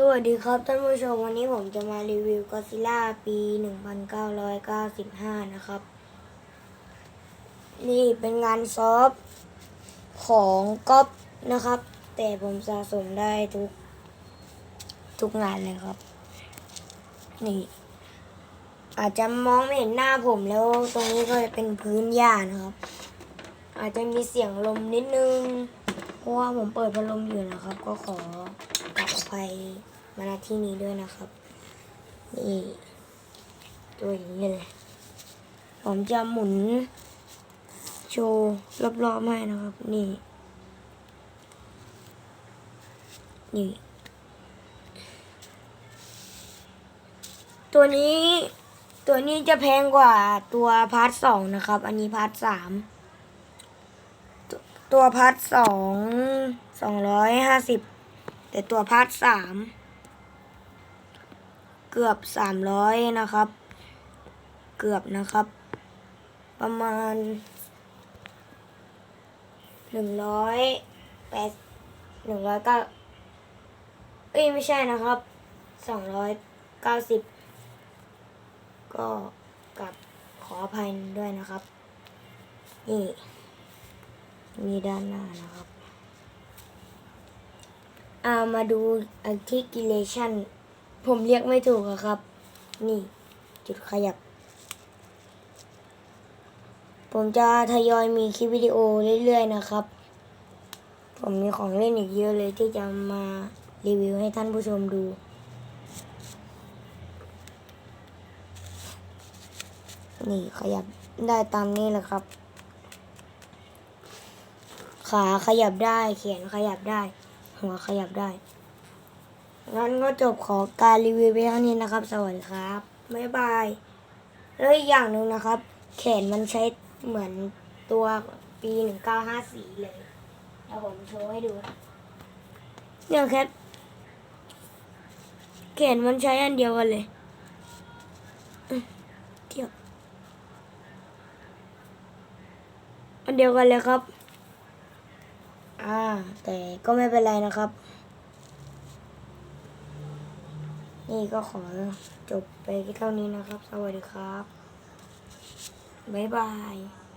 สวัสดีครับท่านผู้ชมวันนี้ผมจะมารีวิวก็ซิล่าปี 1995 นะครับ นี่เป็นงานซอฟของก๊อปนะครับ แต่ผมสะสมได้ทุก ทุกงานเลยครับ นี่ อาจจะมองไม่เห็นหน้าผมแล้วตรงนี้ก็จะเป็นพื้นหญ้านะครับ อาจจะมีเสียงลมนิดนึง เพราะว่าผมเปิดพัดลมอยู่นะครับ ก็ขอ อภัยมาณที่นี้ด้วยนะครับ นี่ตัวอย่างนี้เลยผมจะหมุน โชว์รอบๆให้นะครับ นี่ นี่ ตัวนี้ ตัวนี้จะแพงกว่าตัวพาร์ทสองนะครับ อันนี้พาร์ทสามตัวพาร์ทสองสองร้อยห้าสิบ แต่ตัวพาร์ทสามเกือบสามร้อยนะครับ เกือบนะครับ ประมาณหนึ่งร้อยแปดหนึ่งร้อยเก้าเอ้ยไม่ใช่นะครับสองร้อยเก้าสิบก็กับขออภัยด้วยนะครับ นี่ มีด้านหน้านะครับ อามาดู articulation ผมเรียกไม่ถูกอะครับ นี่จุดขยับ ผมจะทยอยมีคลิปวิดีโอเรื่อยๆนะครับ ผมมีของเล่นอีกเยอะเลยที่จะมารีวิวให้ท่านผู้ชมดูนี่ขยับได้ตามนี้แหละครับ ขาขยับได้แขนขยับได้ หัวขยับได้ งั้นก็จบของการรีวิวไปเท่านี้นะครับ สวัสดีครับบ๊ายบาย แล้วอีกอย่างหนึ่งนะครับ แขนมันใช้เหมือนตัวปีหนึ่งเก้าห้าสี่เลยเดี๋ยวผมโชว์ให้ดู เนี่ยแคทแขนมันใช้อันเดียวกันเลยเทียบอันเดียวกันเลยครับ อ่า แต่ก็ไม่เป็นไรนะครับ นี่ก็ขอจบไปเท่านี้นะครับ สวัสดีครับ บ๊ายบาย